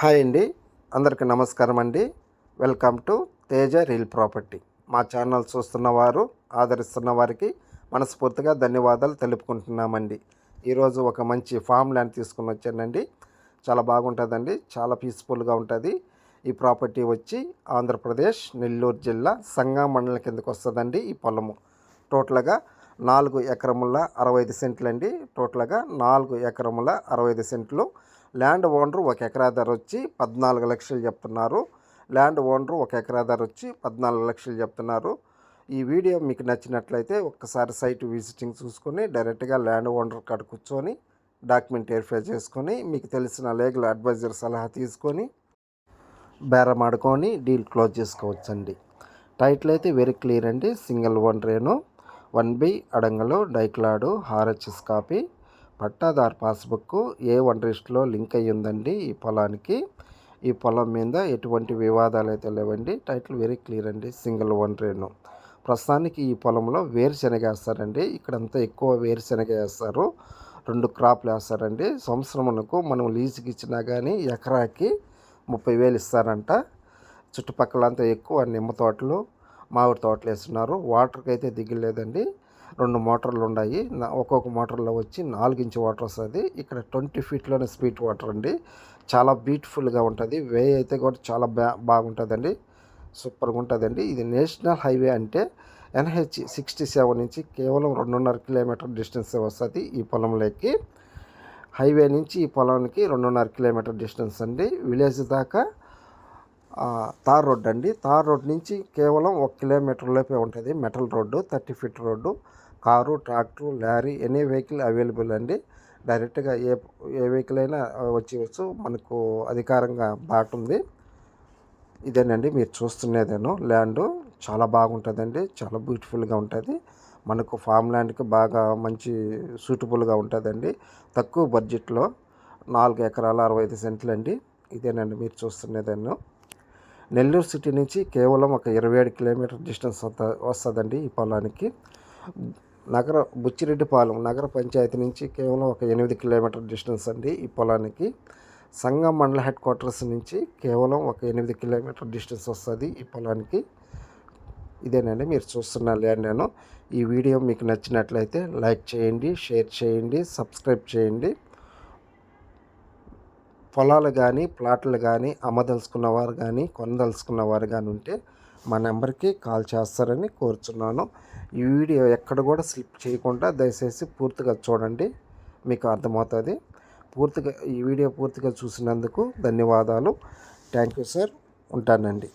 Hi అండి. అందరికీ నమస్కారం అండి. Welcome to Teja real property. మా ఛానల్ చూస్తున్న వారు ఆదరిస్తున్న వారికి మనస్ఫూర్తిగా ధన్యవాదాలు తెలుపుకుంటున్నామండి. ఈరోజు ఒక మంచి ఫామ్ ల్యాండ్ తీసుకుని వచ్చానండి. చాలా బాగుంటుందండి. చాలా పీస్ఫుల్గా ఉంటుంది. ఈ ప్రాపర్టీ వచ్చి ఆంధ్రప్రదేశ్ నెల్లూరు జిల్లా సంగా మండలం కిందకు వస్తుందండి ఈ పొలము. టోటల్గా నాలుగు ఎకరముల అరవై ఐదు సెంట్లు అండి టోటల్గా నాలుగు ఎకరముల అరవై ఐదు సెంట్లు ల్యాండ్ ఓనరు ఒక ఎకరా ధర వచ్చి పద్నాలుగు లక్షలు చెప్తున్నారు. ల్యాండ్ ఓనరు ఒక ఎకరా ధర వచ్చి పద్నాలుగు లక్షలు చెప్తున్నారు. ఈ వీడియో మీకు నచ్చినట్లయితే ఒక్కసారి సైట్ విజిటింగ్ చూసుకొని డైరెక్ట్గా ల్యాండ్ ఓనర్ కాడ కూర్చొని డాక్యుమెంట్ వెరిఫై చేసుకొని మీకు తెలిసిన లీగల్ అడ్వైజర్ సలహా తీసుకొని బేరం ఆడుకొని డీల్ క్లోజ్ చేసుకోవచ్చండి. టైటిల్ అయితే వెరీ క్లియర్ అండి. సింగిల్ వన్ రేను వన్ బి అడంగలు డైక్లాడు హార్హెచ్ఎస్ copy. Pattadar passbook A one రిస్ట్లో link అయ్యి ఉందండి ఈ పొలానికి? ఈ పొలం మీద ఎటువంటి వివాదాలు అయితే లేవండి. టైటిల్ వెరీ క్లియర్ అండి. సింగిల్ వన్ రేను ప్రస్తుతానికి ఈ పొలంలో వేరుశెనగ వేస్తారండి. ఇక్కడంతా ఎక్కువ వేరుశెనగ వేస్తారు. రెండు క్రాప్లు వేస్తారండి. సంవత్సరమునకు మనం లీజుకి ఇచ్చినా కానీ ఎకరాకి ముప్పై వేలు ఇస్తారంట. చుట్టుపక్కల అంతా ఎక్కువ నిమ్మ తోటలు మామిడి తోటలు వేస్తున్నారు వాటర్కి అయితే దిగలేదండి. రెండు మోటార్లు ఉన్నాయి. ఒక్కొక్క మోటార్లో వచ్చి నాలుగు ఇంచు వాటర్ వస్తుంది ఇక్కడ ట్వంటీ ఫీట్లోనే స్పీడ్ వాటర్ అండి. చాలా బ్యూటిఫుల్గా ఉంటుంది. వే అయితే కూడా చాలా బా బాగుంటుందండి. సూపర్గా ఉంటుందండి ఇది నేషనల్ హైవే అంటే ఎన్హెచ్ సిక్స్టీ సెవెన్ నుంచి కేవలం రెండున్నర కిలోమీటర్ డిస్టెన్స్ వస్తుంది ఈ పొలంలోకి. హైవే నుంచి ఈ పొలానికి రెండున్నర కిలోమీటర్ డిస్టెన్స్ అండి. విలేజ్ దాకా తార్ రోడ్ అండి. తార్ రోడ్ నుంచి కేవలం ఒక కిలోమీటర్ లోపే ఉంటుంది. Metal road thirty feet road. Car tractor lorry any vehicle available అండి. డైరెక్ట్గా ఏ ఏ వెహికల్ అయినా వచ్చేవచ్చు మనకు అధికారంగా బాట ఉంది. ఇదేనండి. మీరు చూస్తున్నదేను. ల్యాండ్ చాలా బాగుంటుందండి. చాలా బ్యూటిఫుల్గా ఉంటుంది. మనకు ఫామ్ ల్యాండ్కి బాగా మంచి సూటబుల్గా ఉంటుందండి. తక్కువ బడ్జెట్లో నాలుగు ఎకరాల అరవై ఐదు సెంట్లు అండి ఇదేనండి. మీరు చూస్తున్నదేను. నెల్లూరు సిటీ నుంచి కేవలం ఒక ఇరవై ఏడు కిలోమీటర్ డిస్టెన్స్ వస్తుందండి ఈ పొలానికి. నగర బుచ్చిరెడ్డిపాలెం నగర పంచాయతీ నుంచి కేవలం ఒక ఎనిమిది కిలోమీటర్ డిస్టెన్స్ అండి ఈ పొలానికి. సంగం మండల హెడ్ క్వార్టర్స్ నుంచి కేవలం ఒక ఎనిమిది కిలోమీటర్ డిస్టెన్స్ వస్తుంది ఈ పొలానికి. ఇదేనండి మీరు చూస్తున్న ల్యాండ్ నేను. ఈ వీడియో మీకు నచ్చినట్లయితే లైక్ చేయండి షేర్ చేయండి సబ్స్క్రైబ్ చేయండి. పొలాలు కానీ ప్లాట్లు కానీ అమ్మదలుచుకున్న వారు కానీ కొనదలుచుకున్న వారు కానీ ఉంటే మా నెంబర్కి కాల్ చేస్తారని కోరుచున్నాను. ఈ వీడియో ఎక్కడ కూడా స్లిప్ చేయకుండా దయచేసి పూర్తిగా చూడండి. మీకు అర్థమవుతుంది. పూర్తిగా ఈ వీడియో పూర్తిగా చూసినందుకు ధన్యవాదాలు. Thank you sir. ఉంటానండి.